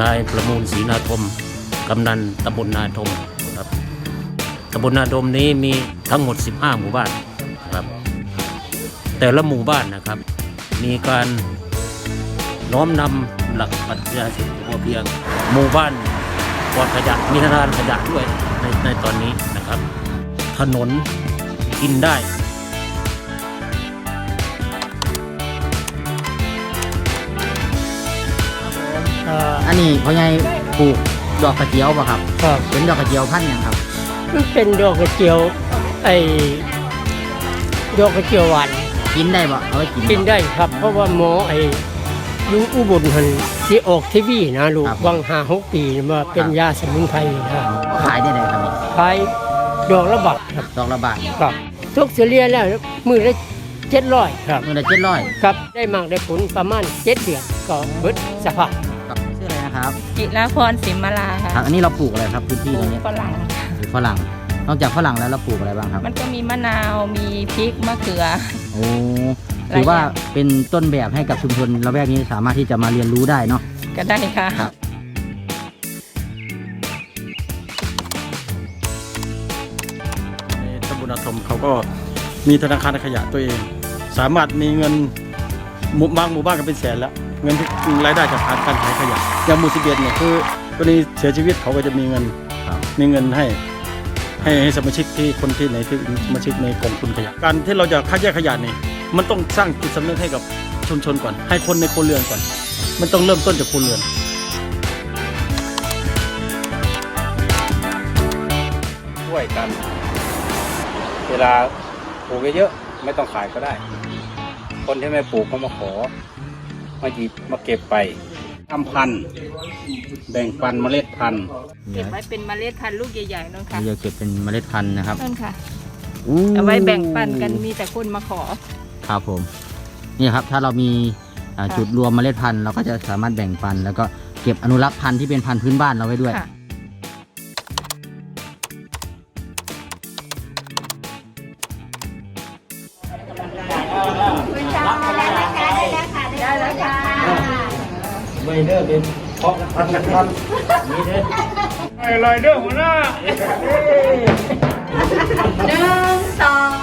นายประมูลศรีนาทมกำนันตำบลนาทมครับตำบลนาทมนี้มีทั้งหมด 15 หมู่บ้านครับ แต่ละหมู่บ้านนะครับ มีการน้อมนำหลักปรัชญาเศรษฐกิจพอเพียง หมู่บ้านปลอดขยะมีธนาคารขยะด้วยในในตอนนี้นะครับ ถนนกินได้ อ่ออันนี้พ่อใหญ่ปลูกดอกกระเจียวป่ะครับ ครับเป็นดอกกระเจียวพันธุ์หยังครับ มันเป็นดอกกระเจียว ไอ้ดอกกระเจียวหวานกินได้ป่ะเอาไว้กินบ่ กินได้ครับ เพราะว่าหมอไอ้อยูอุบลหันที่ออกทีวีนะลูกครับ วังห้าหกปีมาเป็นครับยาสมุนไพรนะขายได้เลยครับนี่ขายดอกละบาทครับดอกละบาทครับทุกเฉลี่ยแล้วมือละเจ็ดร้อยครับเมื่อละเจ็ดร้อยครับได้มากได้ผลประมาณเจ็ดเดือนก็เบิดสภาพ ครับชื่ออะไรนะครับจิราพรสิมมาลาค่ะครับอันนี้เราปลูกอะไรครับพื้นที่ปตลูรงกนี้ฝรั่งปลูกฝรั่ง นอกจากฝรั่งแล้วเราปลูกอะไรบ้างครับ มันก็มีมะนาวมีพริกมะเขือ โอ้หลายอย่างถือว่าเป็นต้นแบบให้กับชุมชนละแวกนี้สามารถที่จะมาเรียนรู้ได้เนาะก็ได้ค่ะครับในตำบลอาทมเขาก็มีธนาคารขยะตัวเอง สามารถมีเงินหมู่บางหมู่บ้านก็เป็นแสนแล้ว เงินที่รายได้จากการการขายขยะอย่างหมู่สิบเอ็ดเนี่ยคือกรณีเสียชีวิตเขาก็จะมีเงินครับมีเงินให้ให้ให้สมาชิกที่คนที่ไหนที่สมาชิกในกองทุนขยะการที่เราจะคัดแยกขยะนี่มันต้องสร้างจิตสำนึกให้กับชุมชนก่อน ให้คนในครัวเรือนก่อน มันต้องเริ่มต้นจากครัวเรือนช่วยกัน เวลาปลูกเยอะๆไม่ต้องขายก็ได้ คนที่ไม่ปลูกก็มาขอ มาหยิบมาเก็บไปทำพันธุ์แบ่งปันเมล็ดพันธุ์เก็บไว้เป็นเมล็ดพันธุ์ลูกใหญ่ๆนั่นค่ะเราจะเก็บเป็นเมล็ดพันธุ์นะครับนั่นค่ะอู้เอาไว้แบ่งปันกันมีแต่คนมาขอครับผม นี่ครับถ้าเรามีอ่าค่ะจุดรวมเมล็ดพันธุ์เราก็จะสามารถแบ่งปัน แล้วก็เก็บอนุรักษ์พันธุ์ที่เป็นพันธุ์พื้นบ้านเราไว้ด้วย ไม่เด้อเป็นเพราะพันธุ์พันธุ์นี่เด้อไอ้ลอยเด้อหัวหน้าหนึ่งสอง